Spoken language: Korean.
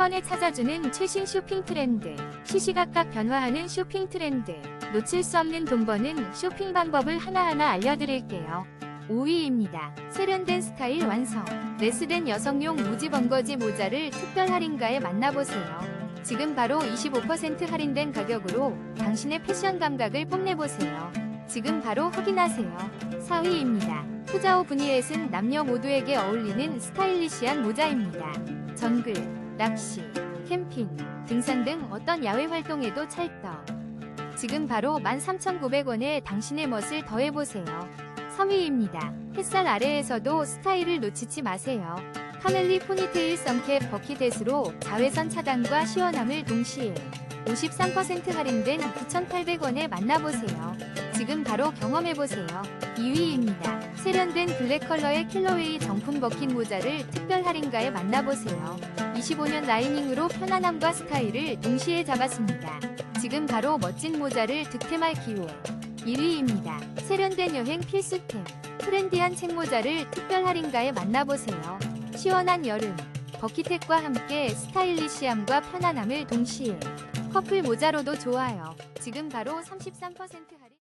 번에 찾아주는 최신 쇼핑 트렌드. 시시각각 변화하는 쇼핑 트렌드. 놓칠 수 없는 돈 버는 쇼핑 방법을 하나하나 알려드릴게요. 5위입니다. 세련된 스타일 완성. 레스된 여성용 무지 번거지 모자를 특별 할인가에 만나보세요. 지금 바로 25% 할인된 가격으로 당신의 패션 감각을 뽐내보세요. 지금 바로 확인하세요. 4위입니다. 후자오 브니엣은 남녀 모두에게 어울리는 스타일리시한 모자입니다. 정글, 낚시, 캠핑, 등산 등 어떤 야외 활동에도 찰떡. 지금 바로 13,900원에 당신의 멋을 더해보세요. 3위입니다. 햇살 아래에서도 스타일을 놓치지 마세요. 카멜리 포니테일 썬캡 버킷햇으로 자외선 차단과 시원함을 동시에 53% 할인된 9,800원에 만나보세요. 지금 바로 경험해보세요. 2위입니다. 세련된 블랙 컬러의 킬러웨이 정품 버킷 모자를 특별 할인가에 만나보세요. 25년 라이닝으로 편안함과 스타일을 동시에 잡았습니다. 지금 바로 멋진 모자를 득템할 기회. 1위입니다. 세련된 여행 필수템. 트렌디한 책모자를 특별 할인가에 만나보세요. 시원한 여름. 버킷햇과 함께 스타일리시함과 편안함을 동시에. 커플 모자로도 좋아요. 지금 바로 33% 할인.